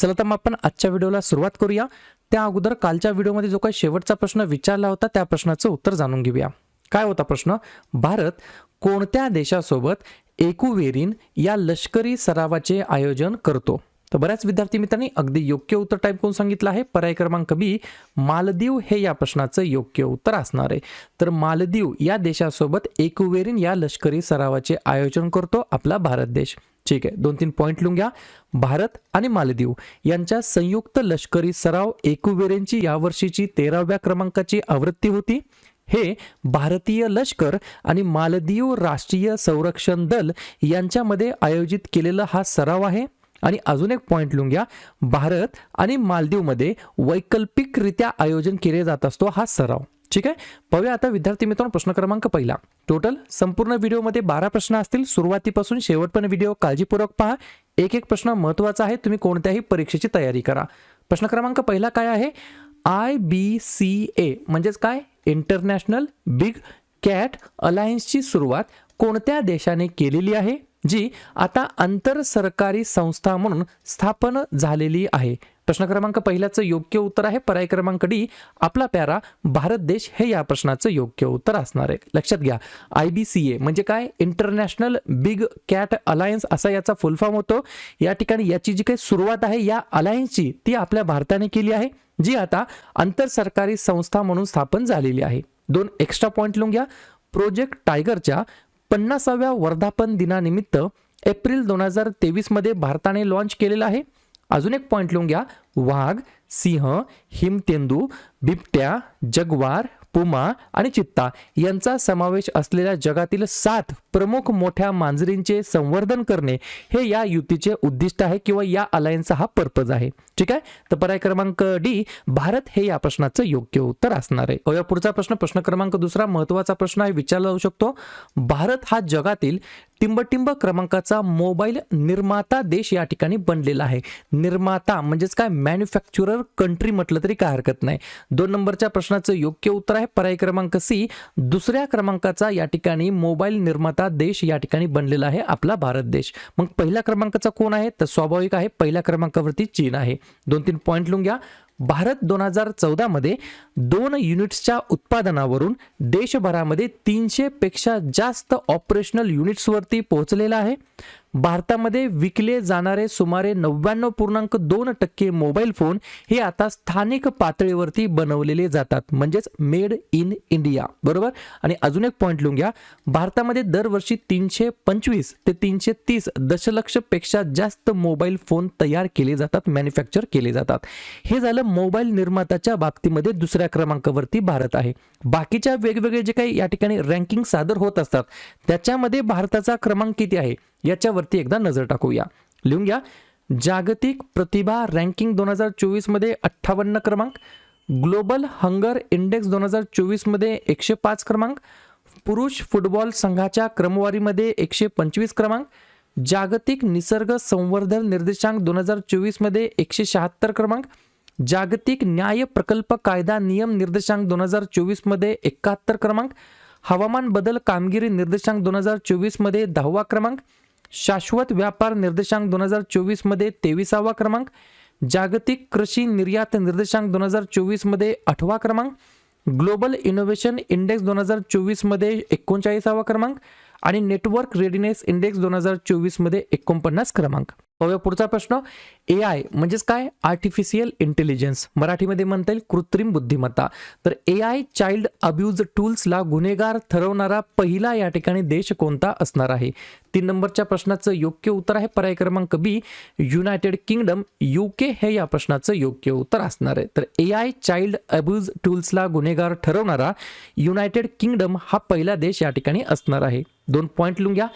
चला तर मग आपण आजच्या व्हिडिओला सुरुवात करूया. त्या अगोदर कालच्या व्हिडिओमध्ये जो काही शेवटचा प्रश्न विचारला होता त्या प्रश्नाचं उत्तर जाणून घेऊया. काय होता प्रश्न? भारत कोणत्या देशासोबत एकुवेरिन या लष्करी सरावाचे आयोजन करतो? तर बऱ्याच विद्यार्थी मित्रांनी अगदी योग्य उत्तर टाईप करून सांगितलं आहे. पर्याय क्रमांक बी मालदीव हे या प्रश्नाचं योग्य उत्तर असणार आहे. तर मालदीव या देशासोबत एकुवेरिन या लष्करी सरावाचे आयोजन करतो आपला भारत देश. ठीक आहे. दोन तीन पॉईंट लिहून घ्या. भारत आणि मालदीव यांच्या संयुक्त लष्करी सराव एकुवेरेंची यावर्षीची तेराव्या क्रमांकाची आवृत्ती होती. हे भारतीय लष्कर आणि मालदीव राष्ट्रीय संरक्षण दल यांच्यामध्ये आयोजित केलेला हा सराव आहे. आणि अजून एक पॉईंट लिहून घ्या. भारत आणि मालदीवमध्ये वैकल्पिकरित्या आयोजन केले जात असतो हा सराव. ठीक आहे? पाहूया आता विद्यार्थी मित्रांनो प्रश्न क्रमांक पहिला. टोटल संपूर्ण व्हिडिओमध्ये बारा प्रश्न असतील. सुरुवातीपासून शेवटपर्यंत व्हिडिओ काळजीपूर्वक पहा. एक एक प्रश्न महत्त्वाचा आहे. तुम्ही कोणत्याही परीक्षेची तयारी करा. प्रश्न क्रमांक पहिला काय आहे? आय बी सी ए म्हणजेच काय? इंटरनॅशनल बिग कॅट अलायन्सची सुरुवात कोणत्या देशाने केलेली आहे? जी आता आंतर सरकारी संस्था म्हणून स्थापन झालेली आहे. प्रश्न क्रमांक पहिल्याचं योग्य उत्तर आहे. पर्याय क्रमांक डी आपला प्यारा भारत देश हे या प्रश्नाचं योग्य उत्तर असणार आहे. लक्षात घ्या आय बी सी ए म्हणजे काय? इंटरनॅशनल बिग कॅट अलायन्स असा याचा फुल फॉर्म होतो. या ठिकाणी याची जी काही सुरुवात आहे या अलायन्सची ती आपल्या भारताने केली आहे जी आता आंतर सरकारी संस्था म्हणून स्थापन झालेली आहे. दोन एक्स्ट्रा पॉईंट लिहून घ्या. प्रोजेक्ट टायगरच्या पन्नासाव्या वर्धापन दिनानिमित्त एप्रिल दोन हजार तेवीसमध्ये भारताने लॉन्च केलेला आहे. अजून एक पॉईंट लिहून घ्या. वाघ सिंह हिमतेंदू बिबट्या जगवार पुमा आणि चित्ता यांचा समावेश असलेल्या जगातील सात प्रमुख मोठ्या मांजरींचे संवर्धन करणे हे या युतीचे उद्दिष्ट आहे किंवा या अलायन्सचा हा पर्पज आहे. ठीक आहे? तर पर्याय क्रमांक डी भारत हे या प्रश्नाचं योग्य उत्तर असणार आहे. पाहूया पुढचा प्रश्न प्रश्न क्रमांक दुसरा महत्त्वाचा प्रश्न आहे विचारला जाऊ शकतो. भारत हा जगातील टिंबटिंब क्रमांकाचा मोबाईल निर्माता देश या ठिकाणी बनलेला आहे. निर्माता म्हणजेच काय? मॅन्युफॅक्चरर कंट्री म्हटलं तरी काय हरकत नाही. दोन नंबरच्या प्रश्नाचं योग्य उत्तर आहे. पर्याय क्रमांक सी. दुसऱ्या क्रमांकाचा या ठिकाणी मोबाईल निर्माता देश या ठिकाणी बनलेला आहे आपला भारत देश. मग पहिल्या क्रमांकाचा कोण आहे? तर स्वाभाविक आहे पहिल्या क्रमांकावरती चीन आहे. दोन तीन पॉईंट लिहून घ्या. भारत दोन हजार चौदामध्ये दोन युनिट्सच्या उत्पादनावरून देशभरामध्ये तीनशे पेक्षा जास्त ऑपरेशनल युनिट्सवरती पोहोचलेला आहे. भारतामध्ये विकले जाणारे सुमारे नव्याण्णव पूर्णांक दोन टक्के मोबाईल फोन हे आता स्थानिक पातळीवरती बनवलेले जातात. म्हणजेच मेड इन इंडिया. बरोबर? आणि अजून एक पॉईंट लिहून घ्या. भारतामध्ये दरवर्षी तीनशे पंचवीस ते तीनशे तीस दशलक्षपेक्षा जास्त मोबाईल फोन तयार केले जातात मॅन्युफॅक्चर केले जातात. हे झालं मोबाईल निर्मात्याच्या बाबतीमध्ये दुसऱ्या क्रमांकावरती भारत आहे. बाकीच्या वेगवेगळे जे काही या ठिकाणी रँकिंग सादर होत असतात त्याच्यामध्ये भारताचा क्रमांक किती आहे? याच्यावरती एकदा नजर टाकूया. लिहून घ्या. जागतिक प्रतिभा रँकिंग दोन हजार चोवीसमध्ये अठ्ठावन्न क्रमांक ग्लोबल हंगर इंडेक्स दोन हजार चोवीसमध्ये एकशे पाच क्रमांक पुरुष फुटबॉल संघाच्या क्रमवारीमध्ये एकशे पंचवीस क्रमांक जागतिक निसर्ग संवर्धन निर्देशांक दोन हजार चोवीसमध्ये एकशे शहात्तर क्रमांक जागतिक न्याय प्रकल्प कायदा नियम निर्देशांक दोन हजार चोवीसमध्ये एकाहत्तर क्रमांक हवामान बदल कामगिरी निर्देशांक दोन हजार चोवीसमध्ये दहावा क्रमांक शाश्वत व्यापार निर्देशांक दोन हजार चोवीसमध्ये तेविसावा क्रमांक जागतिक कृषी निर्यात निर्देशांक दोन हजार चोवीसमध्ये आठवा क्रमांक ग्लोबल इनोव्हेशन इंडेक्स दोन हजार चोवीसमध्ये एकोणचाळीसावा क्रमांक आणि नेटवर्क रेडिनेस इंडेक्स दोन हजार चोवीसमध्ये एकोणपन्नास क्रमांक. पाहूया पुढचा प्रश्न. ए आय म्हणजेच काय? आर्टिफिशियल इंटेलिजन्स मराठीमध्ये म्हणता येईल कृत्रिम बुद्धिमत्ता. तर ए आय चाइल्ड अब्यूज टूल्सला गुन्हेगार ठरवणारा पहिला या ठिकाणी देश कोणता असणार आहे? तीन नंबरच्या प्रश्नाचं योग्य उत्तर आहे पर्याय क्रमांक बी युनायटेड किंगडम युके हे या प्रश्नाचं योग्य उत्तर असणार आहे. तर ए आय चाइल्ड अब्यूज टूल्सला गुन्हेगार ठरवणारा युनायटेड किंगडम हा पहिला देश या ठिकाणी असणार आहे. दोन पॉईंट लिहून घ्या.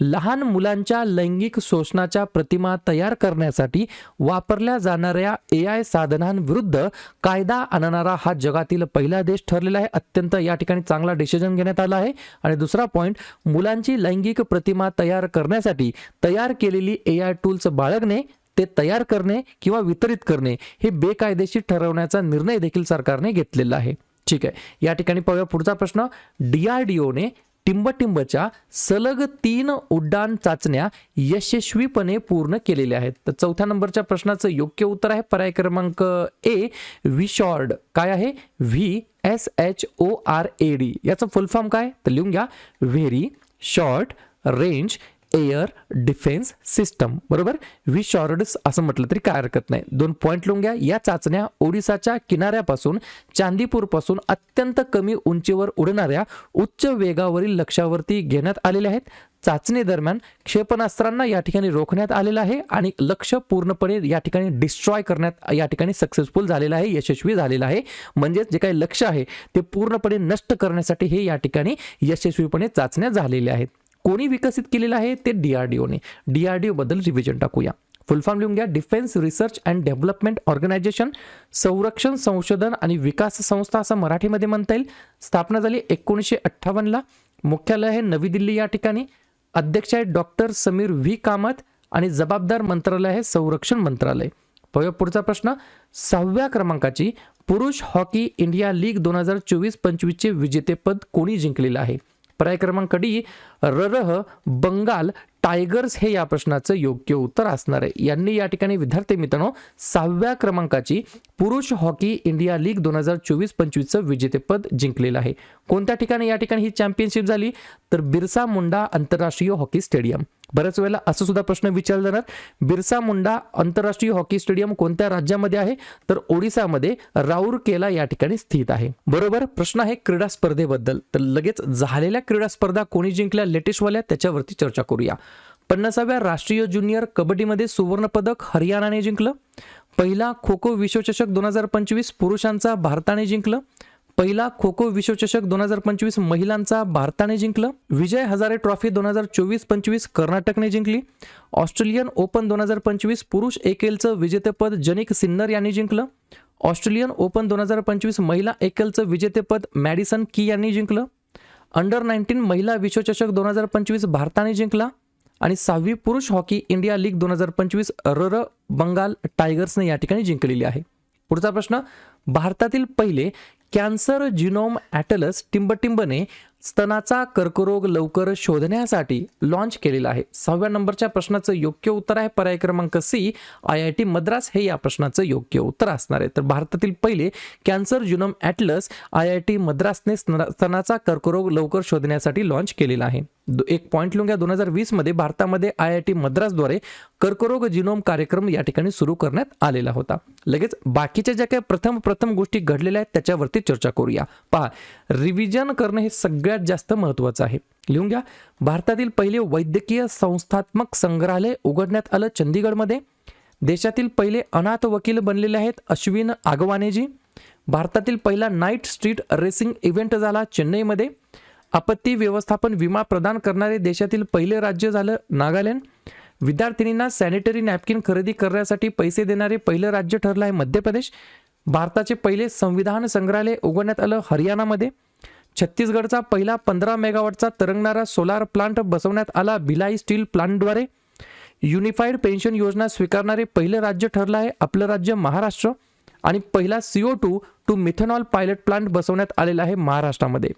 लहान मुलांच्या लैंगिक शोषणाच्या प्रतिमा तयार करण्यासाठी वापरल्या जाणाऱ्या ए आय साधनांविरुद्ध कायदा आणणारा हा जगातील पहिला देश ठरलेला आहे. अत्यंत या ठिकाणी चांगला डिसिजन घेण्यात आला आहे. आणि दुसरा पॉईंट मुलांची लैंगिक प्रतिमा तयार करण्यासाठी तयार केलेली ए आय टूल्स बाळगणे ते तयार करणे किंवा वितरित करणे हे बेकायदेशीर ठरवण्याचा निर्णय देखील सरकारने घेतलेला आहे. ठीक आहे. या ठिकाणी पाहूया पुढचा प्रश्न. डीआरडीओने टिंबटिंबच्या सलग तीन उड्डाण चाचण्या यशस्वीपणे पूर्ण केलेल्या आहेत. तर चौथ्या नंबरच्या प्रश्नाचं योग्य उत्तर आहे पर्याय क्रमांक ए विशॉर्ड. काय आहे? V S H O R A D. याचं फुल फॉर्म काय? तर लिहून घ्या. Very short range air defence system बरोबर? विशॉर्ड्स असं म्हटलं तरी काय हरकत नाही. दोन पॉईंट लिहून घ्या. या चाचण्या ओडिसाच्या किनाऱ्यापासून चांदीपूरपासून अत्यंत कमी उंचीवर उडणाऱ्या उच्च वेगावरील लक्ष्यावरती घेण्यात आलेल्या आहेत. चाचणी दरम्यान क्षेपणास्त्रांना या ठिकाणी रोखण्यात आलेलं आहे आणि लक्ष पूर्णपणे या ठिकाणी डिस्ट्रॉय करण्यात या ठिकाणी सक्सेसफुल झालेलं आहे यशस्वी झालेलं आहे. म्हणजेच जे काही लक्ष आहे ते पूर्णपणे नष्ट करण्यासाठी हे या ठिकाणी यशस्वीपणे चाचण्या झालेल्या आहेत. कोणी विकसित केलेलं आहे ते डीआरडीओने डी ओबद्दल रिव्हिजन टाकूया. फुल फॉर्म लिहून घ्या. Defence research and development organisation संरक्षण संशोधन आणि विकास संस्था असं मराठीमध्ये म्हणता येईल. स्थापना झाली एकोणीसशे अठ्ठावन्नला मुख्यालय आहे नवी दिल्ली या ठिकाणी. अध्यक्ष आहे डॉक्टर समीर व्ही. कामत आणि जबाबदार मंत्रालय आहे संरक्षण मंत्रालय. पाहूया पुढचा प्रश्न. सहाव्या क्रमांकाची पुरुष हॉकी इंडिया लीग दोन हजार चोवीस पंचवीसचे विजेतेपद कोणी जिंकलेलं आहे? पर्याय क्रमांक डी ररह बंगाल टायगर्स हे या प्रश्नाचं योग्य उत्तर असणार आहे. यांनी या ठिकाणी विद्यार्थी मित्रांनो सहाव्या क्रमांकाची पुरुष हॉकी इंडिया लीग दोन हजार चोवीस पंचवीसचं विजेतेपद जिंकलेलं आहे. कोणत्या ठिकाणी? या ठिकाणी ही चॅम्पियनशिप झाली. तर बिरसा मुंडा आंतरराष्ट्रीय हॉकी स्टेडियम. बऱ्याच वेळेला असं सुद्धा प्रश्न विचारला जाणार बिरसा मुंडा आंतरराष्ट्रीय हॉकी स्टेडियम कोणत्या राज्यामध्ये आहे? तर ओडिसामध्ये राऊरकेला या ठिकाणी स्थित आहे. बरोबर? प्रश्न आहे क्रीडा स्पर्धेबद्दल. तर लगेच झालेल्या क्रीडा स्पर्धा कोणी जिंकल्या? लेटेस्टवाल्या त्याच्यावरती चर्चा करूया. पन्नासाव्या राष्ट्रीय ज्युनियर कबड्डीमध्ये सुवर्णपदक हरियाणाने जिंकलं. पहिला खो खो विश्वचषक दोन हजार पंचवीस पुरुषांचा भारताने जिंकलं. पहिला खो खो विश्वचषक दोन हजार पंचवीस महिलांचा भारताने जिंकलं. विजय हजारे ट्रॉफी दोन हजार चोवीस पंचवीस कर्नाटकने जिंकली. ऑस्ट्रेलियन ओपन दोन हजार पंचवीस पुरुष एकेलचं विजेतेपद जनिक सिन्नर यांनी जिंकलं. ऑस्ट्रेलियन ओपन दोन हजार पंचवीस महिला एकेलचं विजेतेपद मॅडिसन की यांनी जिंकलं. अंडर नाईन्टीन महिला विश्वचषक दोन हजार पंचवीस भारताने जिंकला आणि सहावी पुरुष हॉकी इंडिया लीग दोन हजार पंचवीस रर बंगाल टायगर्सने या ठिकाणी जिंकलेली आहे. पुढचा प्रश्न भारतातील पहिले कॅन्सर जिनोम ॲटलस टिंबटिंबने स्तनाचा कर्करोग लवकर शोधण्यासाठी लॉन्च केलेला आहे. सहाव्या नंबरच्या प्रश्नाचं योग्य उत्तर आहे पर्याय क्रमांक C. I I T Madras हे या प्रश्नाचं योग्य उत्तर असणार आहे. तर भारतातील पहिले cancer genome atlas I I T मद्रासने स्तनाचा कर्करोग लवकर शोधण्यासाठी लॉन्च केलेला आहे. एक पॉईंट लिहून घ्या. दोन हजार वीसमध्ये भारतामध्ये आय आय टी मद्रासद्वारे कर्करोग जिनोम कार्यक्रम या ठिकाणी सुरू करण्यात आलेला होता. लगेच बाकीच्या ज्या काही प्रथम प्रथम गोष्टी घडलेल्या आहेत त्याच्यावरती चर्चा करूया. पहा रिव्हिजन करणं हे सगळ्यात जास्त महत्त्वाचं आहे. लिहून घ्या. भारतातील पहिले वैद्यकीय संस्थात्मक संग्रहालय उघडण्यात आलं चंदीगडमध्ये. देशातील पहिले अनाथ वकील बनलेले आहेत अश्विन आगवानेजी. भारतातील पहिला नाईट स्ट्रीट रेसिंग इव्हेंट झाला चेन्नईमध्ये. आपत्ती व्यवस्थापन विमा प्रदान करणारे देशातील पहिले राज्य झालं नागालँड. विद्यार्थिनींना सॅनिटरी नॅपकिन खरेदी करण्यासाठी पैसे देणारे पहिलं राज्य ठरलं आहे मध्य प्रदेश. भारताचे पहिले संविधान संग्रहालय उघडण्यात आलं हरियाणामध्ये. छत्तीसगडचा पहिला पंधरा मेगावॉटचा तरंगणारा सोलार प्लांट बसवण्यात आला. भिलाई स्टील प्लांटद्वारे युनिफाईड पेन्शन योजना स्वीकारणारे पहिलं राज्य ठरलं आहे. आपलं राज्य महाराष्ट्र आणि पहिला CO two to methanol pilot plant बसवण्यात आलेला आहे महाराष्ट्रामध्ये.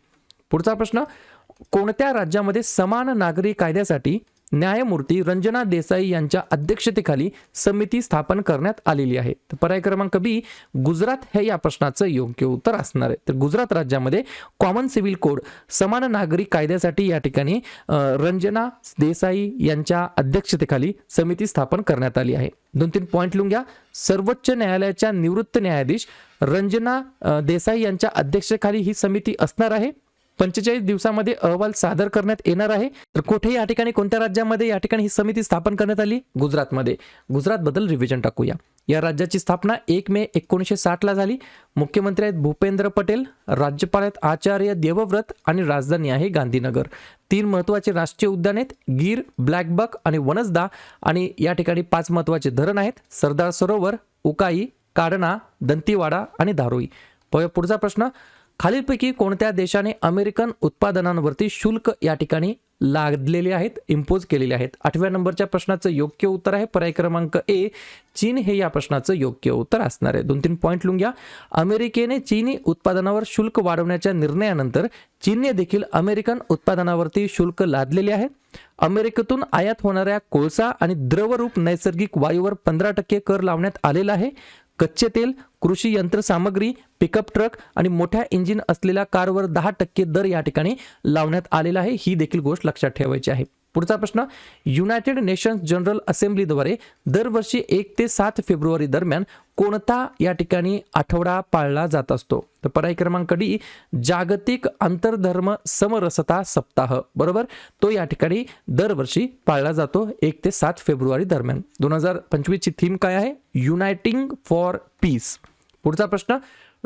पुढचा प्रश्न कोणत्या राज्यामध्ये समान नागरी कायद्यासाठी न्यायमूर्ती रंजना देसाई यांच्या अध्यक्षतेखाली समिती स्थापन करण्यात आलेली आहे. तर पर्याय क्रमांक बी गुजरात हे या प्रश्नाचं योग्य उत्तर असणार आहे. तर गुजरात राज्यामध्ये कॉमन सिव्हिल कोड समान नागरी कायद्यासाठी या ठिकाणी रंजना देसाई यांच्या अध्यक्षतेखाली समिती स्थापन करण्यात आली आहे. दोन तीन पॉईंट लिहून घ्या. सर्वोच्च न्यायालयाच्या निवृत्त न्यायाधीश रंजना देसाई यांच्या अध्यक्षतेखाली ही समिती असणार आहे. पंचेचाळीस दिवसामध्ये अहवाल सादर करण्यात येणार आहे. तर कुठे या ठिकाणी कोणत्या राज्यामध्ये या ठिकाणी ही समिती स्थापन करण्यात आली? गुजरातमध्ये. गुजरात बद्दल रिव्हिजन टाकूया. या राज्याची स्थापना एक मे एकोणीसशे साठला झाली. मुख्यमंत्री आहेत भूपेंद्र पटेल राज्यपाल आहेत आचार्य देवव्रत आणि राजधानी आहे गांधीनगर. तीन महत्त्वाचे राष्ट्रीय उद्यान आहेत गीर ब्लॅकबक आणि वनसदा. आणि या ठिकाणी पाच महत्त्वाचे धरण आहेत सरदार सरोवर उकाई काडणा दंतीवाडा आणि धारोई. पुढचा प्रश्न खालीलपैकी कोणत्या देशाने अमेरिकन उत्पादनांवरती शुल्क या ठिकाणी लादलेले आहेत इम्पोज केलेले आहेत? आठव्या नंबरच्या प्रश्नाचं योग्य उत्तर आहे. पर्याय क्रमांक ए चीन हे या प्रश्नाचं योग्य उत्तर असणार आहे. दोन तीन पॉईंट लिहून घ्या. अमेरिकेने चीनी उत्पादनावर शुल्क वाढवण्याच्या निर्णयानंतर चीनने देखील अमेरिकन उत्पादनावरती शुल्क लादलेले आहे. अमेरिकेतून आयात होणाऱ्या कोळसा आणि द्रवरूप नैसर्गिक वायूवर पंधरा टक्के कर लावण्यात आलेला आहे. कच्चे तेल कृषी यंत्रसामग्री पिकअप ट्रक आणि मोठ्या इंजिन असलेल्या कारवर दहा टक्के दर या ठिकाणी लावण्यात आलेला आहे. ही देखील गोष्ट लक्षात ठेवायची आहे. पुढचा प्रश्न युनायटेड नेशन्स जनरल असेंब्लीद्वारे दरवर्षी एक ते सात फेब्रुवारी दरम्यान कोणता या ठिकाणी आठवडा पाळला जात असतो? तर पर्याय क्रमांक डी जागतिक आंतरधर्म समरसता सप्ताह. बरोबर? तो या ठिकाणी दरवर्षी पाळला जातो एक ते सात फेब्रुवारी दरम्यान. दोन हजार पंचवीसची थीम काय आहे? युनायटिंग फॉर पीस पुढचा प्रश्न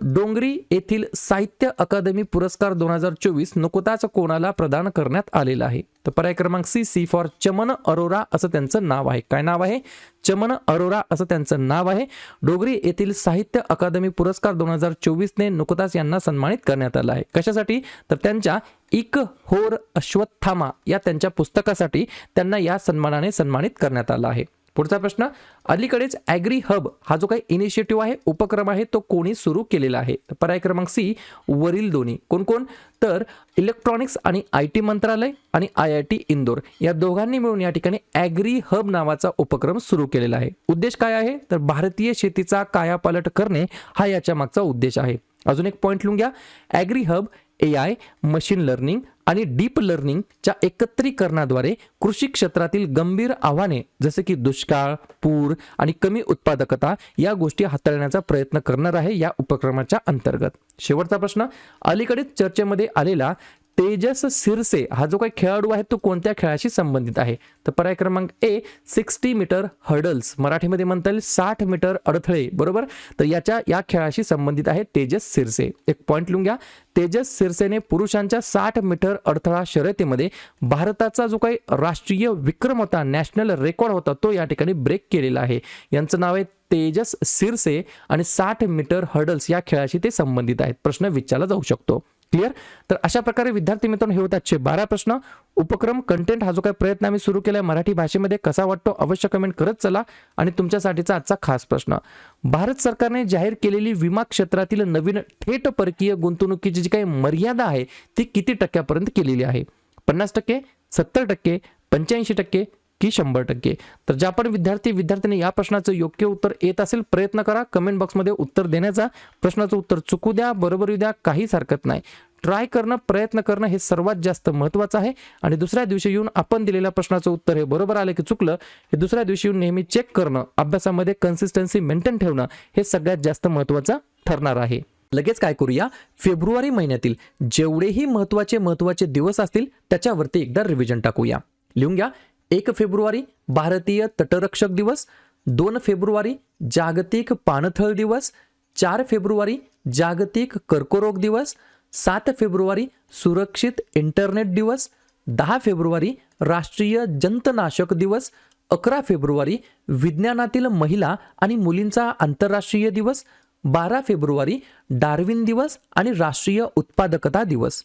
डोंगरी येथील साहित्य अकादमी पुरस्कार दोन हजार चोवीस नुकताच कोणाला प्रदान करण्यात आलेला आहे? तर पर्याय क्रमांक C C for Chaman Arora असं त्यांचं नाव आहे. काय नाव आहे? चमन अरोरा असं त्यांचं नाव आहे. डोगरी येथील साहित्य अकादमी पुरस्कार दोन हजार चोवीसने नुकताच यांना सन्मानित करण्यात आला आहे. कशासाठी? तर त्यांच्या इक होर अश्वत्थामा या त्यांच्या पुस्तकासाठी त्यांना या सन्मानाने सन्मानित करण्यात आला आहे. पुढचा प्रश्न अलीकडेच ॲग्री हब हा जो काही इनिशिएटिव्ह आहे उपक्रम आहे तो कोणी सुरू केलेला आहे? पर्याय क्रमांक सी वरील दोन्ही. कोण कोण? तर इलेक्ट्रॉनिक्स आणि आय टी मंत्रालय आणि आय आय टी इंदोर. या दोघांनी मिळून या ठिकाणी ॲग्री हब नावाचा उपक्रम सुरू केलेला आहे. उद्देश काय आहे? तर भारतीय शेतीचा कायापालट करणे हा याच्या मागचा उद्देश आहे. अजून एक पॉईंट लिहून घ्या. Agri hub A I machine learning आणि डीप लर्निंगच्या एकत्रीकरणाद्वारे कृषी क्षेत्रातील गंभीर आव्हाने जसे की दुष्काळ पूर आणि कमी उत्पादकता या गोष्टी हाताळण्याचा प्रयत्न करणार आहे या उपक्रमाच्या अंतर्गत. शेवटचा प्रश्न अलीकडेच चर्चेमध्ये आलेला तेजस सिरसे हा जो काही खेळाडू आहे तो कोणत्या खेळाशी संबंधित आहे? तर पर्याय क्रमांक ए सिक्स्टी मीटर हर्डल्स. मराठीमध्ये म्हणता येईल साठ मीटर अडथळे. बरोबर? तर याच्या या खेळाशी संबंधित आहे तेजस सिरसे. एक पॉईंट लिहून घ्या. तेजस सिरसेने पुरुषांच्या साठ मीटर अडथळा शर्यतीमध्ये भारताचा जो काही राष्ट्रीय विक्रम होता नॅशनल रेकॉर्ड होता तो या ठिकाणी ब्रेक केलेला आहे. यांचं नाव आहे तेजस सिरसे आणि साठ मीटर हर्डल्स या खेळाशी ते संबंधित आहेत. प्रश्न विचारला जाऊ शकतो. क्लिअर? तर अशा प्रकारे विद्यार्थी मित्रांनो हे होते आजचे बारा प्रश्न. उपक्रम कंटेंट हा जो काही प्रयत्न आम्ही सुरू केलाय मराठी भाषेमध्ये कसा वाटतो अवश्य कमेंट करत चला. आणि तुमच्यासाठीचा आजचा खास प्रश्न. भारत सरकारने जाहीर केलेली विमा क्षेत्रातील नवीन थेट परकीय गुंतवणुकीची जी काही मर्यादा आहे ती किती टक्क्यापर्यंत केलेली आहे? पन्नास टक्के सत्तर टक्के पंच्याऐंशी टक्के की शंभर टक्के. तर ज्या पण विद्यार्थी विद्यार्थ्यांनी या प्रश्नाचं योग्य उत्तर येत असेल प्रयत्न करा. कमेंट बॉक्समध्ये उत्तर देण्याचा. प्रश्नाचं उत्तर चुकू द्या बरोबर येऊ द्या काहीच हरकत नाही. ट्राय करणं प्रयत्न करणं हे सर्वात जास्त महत्त्वाचं आहे. आणि दुसऱ्या दिवशी येऊन आपण दिलेल्या प्रश्नाचं उत्तर हे बरोबर आलं की चुकलं हे दुसऱ्या दिवशी येऊन नेहमी चेक करणं अभ्यासामध्ये कन्सिस्टन्सी मेंटेन ठेवणं हे सगळ्यात जास्त महत्त्वाचं ठरणार आहे. लगेच काय करूया? फेब्रुवारी महिन्यातील जेवढेही महत्त्वाचे महत्त्वाचे दिवस असतील त्याच्यावरती एकदा रिव्हिजन टाकूया. लिहून घ्या. एक फेब्रुवारी भारतीय तटरक्षक दिवस दोन फेब्रुवारी जागतिक पाणथळ दिवस चार फेब्रुवारी जागतिक कर्करोग दिवस सात फेब्रुवारी सुरक्षित इंटरनेट दिवस दहा फेब्रुवारी राष्ट्रीय जंतनाशक दिवस अकरा फेब्रुवारी विज्ञानातील महिला आणि मुलींचा आंतरराष्ट्रीय दिवस बारा फेब्रुवारी डार्विन दिवस आणि राष्ट्रीय उत्पादकता दिवस.